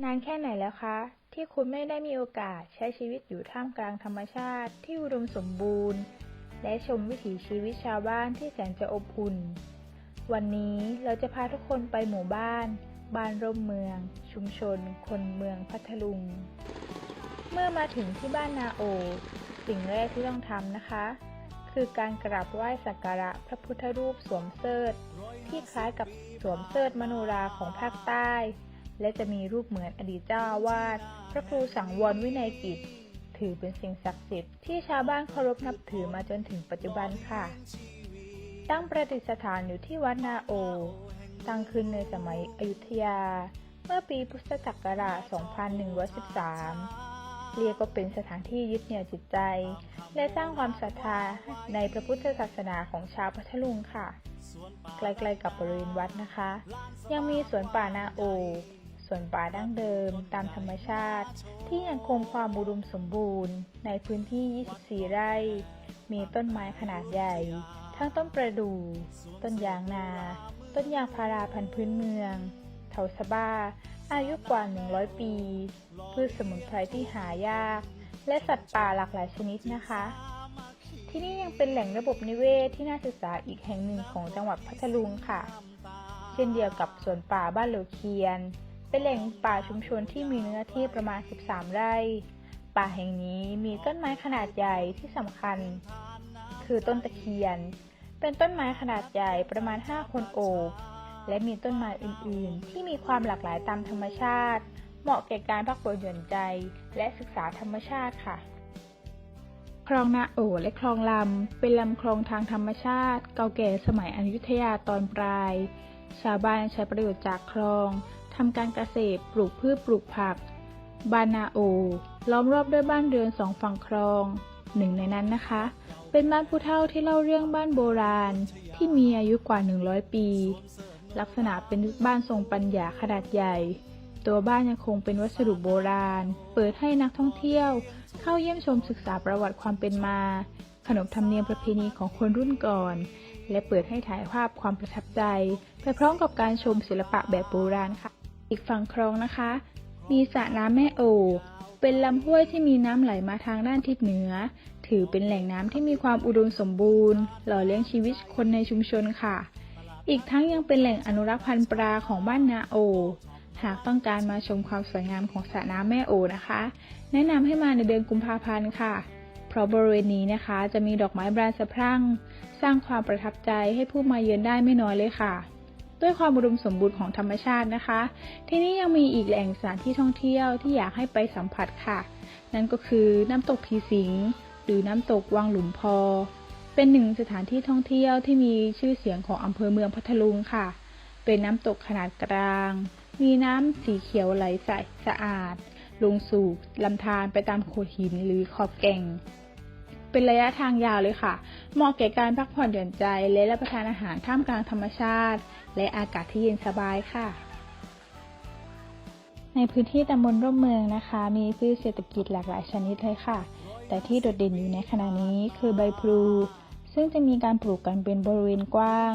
นานแค่ไหนแล้วคะ ที่คุณไม่ได้มีโอกาสใช้ชีวิตอยู่ท่ามกลางธรรมชาติที่อุดมสมบูรณ์ และชมวิถีชีวิตชาวบ้านที่แสนจะอบอุ่น วันนี้เราจะพาทุกคนไปหมู่บ้าน บ้านร่มเมือง ชุมชน คนเมืองพัทลุง เมื่อมาถึงที่บ้านนาโอ สิ่งแรกที่ต้องทำนะคะ คือการกราบไหว้สักการะพระพุทธรูปสวมเสิร์ธที่คล้ายกับสวมเสิร์ธมโนราของภาคใต้ และจะมีรูปเหมือนอดีตเจ้าอาวาสพระครูสังวรวินัยกิจ ถือเป็นสิ่งศักดิ์สิทธิ์ที่ชาวบ้านเคารพนับถือมาจนถึงปัจจุบันค่ะตั้งประดิษฐานอยู่ที่วัดนาโอ ตั้งขึ้นในสมัยอยุธยา เมื่อปีพุทธศักราช 2113 เรียกว่าเป็นสถานที่ยึดเหนี่ยวจิตใจ และสร้างความศรัทธาในพระพุทธศาสนาของชาวพัทลุงค่ะ ใกล้ๆกับบริเวณวัดนะคะ ยังมีสวนป่านาโอ สวนป่าดั้งเดิมตามธรรมชาติ ที่ยังคงความอุดมสมบูรณ์ ในพื้นที่ 24 ไร่ มีต้นไม้ขนาดใหญ่ ทั้งต้นประดู่ ต้นยางนา ต้นยางพาราพันธุ์พื้นเมือง เถาสะบ้า อายุกว่า 100 ปี พืชสมุนไพรที่หายาก และสัตว์ป่าหลากหลายชนิดนะคะ ที่นี่ยังเป็นแหล่งระบบนิเวศที่น่าศึกษาอีกแห่งหนึ่งของจังหวัดพัทลุงค่ะ เช่นเดียวกับสวนป่าบ้านเหลวเคียน เป็นแหล่งป่าชุมชนที่มีเนื้อที่ประมาณ 13 ไร่ ป่าแห่งนี้มีต้นไม้ขนาดใหญ่ที่สำคัญ คือต้นตะเคียน เป็นต้นไม้ขนาดใหญ่ประมาณ 5 คนโอบ และมีต้นไม้อื่น ๆ ที่มีความหลากหลายตามธรรมชาติ เหมาะแก่การพักผ่อนหย่อนใจ และศึกษาธรรมชาติค่ะคลองนาโอและคลองลำ เป็นลำคลองทางธรรมชาติ เก่าแก่สมัยอยุธยาตอนปลาย ชาวบ้านใช้ประโยชน์จากคลอง ทำการเกษตร ปลูกพืชปลูกผัก บานนาโอ ล้อมรอบด้วยบ้านเรือนสองฝั่งคลอง หนึ่งในนั้นนะคะ เป็นบ้านผู้เฒ่าที่เล่าเรื่องบ้านโบราณ ที่มีอายุกว่า 100 ปี ลักษณะเป็นบ้านทรงปัญญาขนาดใหญ่ ตัวบ้านยังคงเป็นวัสดุโบราณ เปิดให้นักท่องเที่ยว เข้าเยี่ยมชมศึกษาประวัติความเป็นมา ขนบธรรมเนียมประเพณีของคนรุ่นก่อนและเปิดให้ถ่ายภาพความประทับใจ ไปพร้อมกับการชมศิลปะแบบโบราณค่ะ อีกฝั่งคลองนะคะ มีสระน้ำแม่โอ เป็นลำห้วยที่มีน้ำไหลมาทางด้านทิศเหนือ ถือเป็นแหล่งน้ำที่มีความอุดมสมบูรณ์ หล่อเลี้ยงชีวิตคนในชุมชนค่ะ อีกทั้งยังเป็นแหล่งอนุรักษ์พันธุ์ปลาของบ้านนาโอ หากต้องการมาชมความสวยงามของสระน้ำแม่โอนะคะ แนะนำให้มาในเดือนกุมภาพันธ์ค่ะเพราะบริเวณนี้นะคะ จะมีดอกไม้บานสะพรั่ง สร้างความประทับใจให้ผู้มาเยือนได้ไม่น้อยเลยค่ะ ด้วยความอุดมสมบูรณ์ของธรรมชาตินะคะ ที่นี่ยังมีอีกแหล่งสถานที่ท่องเที่ยวที่อยากให้ไปสัมผัสค่ะ นั่นก็คือน้ำตกผีสิงหรือน้ำตกวังหลุมพอ เป็นหนึ่งสถานที่ท่องเที่ยวที่มีชื่อเสียงของอำเภอเมืองพัทลุงค่ะ เป็นน้ำตกขนาดกลาง มีน้ำสีเขียวไหลใสสะอาด ลงสู่ลำธารไปตามโขดหินหรือขอบแก่ง เป็นระยะทางยาวเลยค่ะ เหมาะแก่การพักผ่อนหย่อนใจ และรับประทานอาหารท่ามกลางธรรมชาติ และอากาศที่เย็นสบายค่ะ ในพื้นที่ตำบลร่มเมืองนะคะ มีพืชเศรษฐกิจหลากหลายชนิดเลยค่ะ แต่ที่โดดเด่นอยู่ในขณะนี้คือใบพลูซึ่งจะมีการปลูกกันเป็นบริเวณกว้าง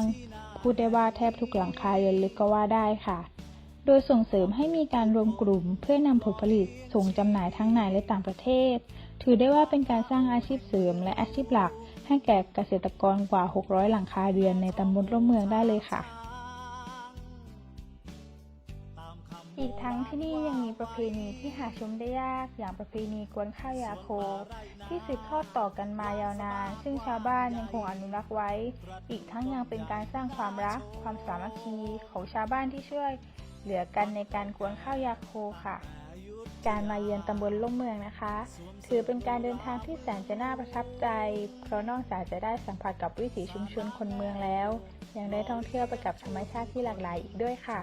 พูดได้ว่าแทบทุกหลังคาเรือนลึกก็ว่าได้ค่ะ โดยส่งเสริมให้มีการรวมกลุ่มเพื่อนำผลผลิตส่งจำหน่ายทั้งในและต่างประเทศ ถือได้ว่าเป็นการสร้างอาชีพเสริมและอาชีพหลัก ให้แก่เกษตรกรกว่า 600 หลังคาเรือนในตำบลร่มเมืองได้เลยค่ะ อีกทั้งที่นี่ยังมีประเพณีที่หาชมได้ยาก อย่างประเพณีกวนข้าวยาโค ที่สืบทอดต่อกันมายาวนาน ซึ่งชาวบ้านยังคงอนุรักษ์ไว้ อีกทั้งยังเป็นการสร้างความรัก ความสามัคคีของชาวบ้านที่ช่วย เหลือกันในการกวนข้าวยาโคค่ะ การมาเยือนตำบลล่มเมืองนะคะ ถือเป็นการเดินทางที่แสนจะน่าประทับใจ เพราะนอกจากจะได้สัมผัสกับวิถีชุมชนคนเมืองแล้ว ยังได้ท่องเที่ยวไปกับธรรมชาติที่หลากหลายอีกด้วยค่ะ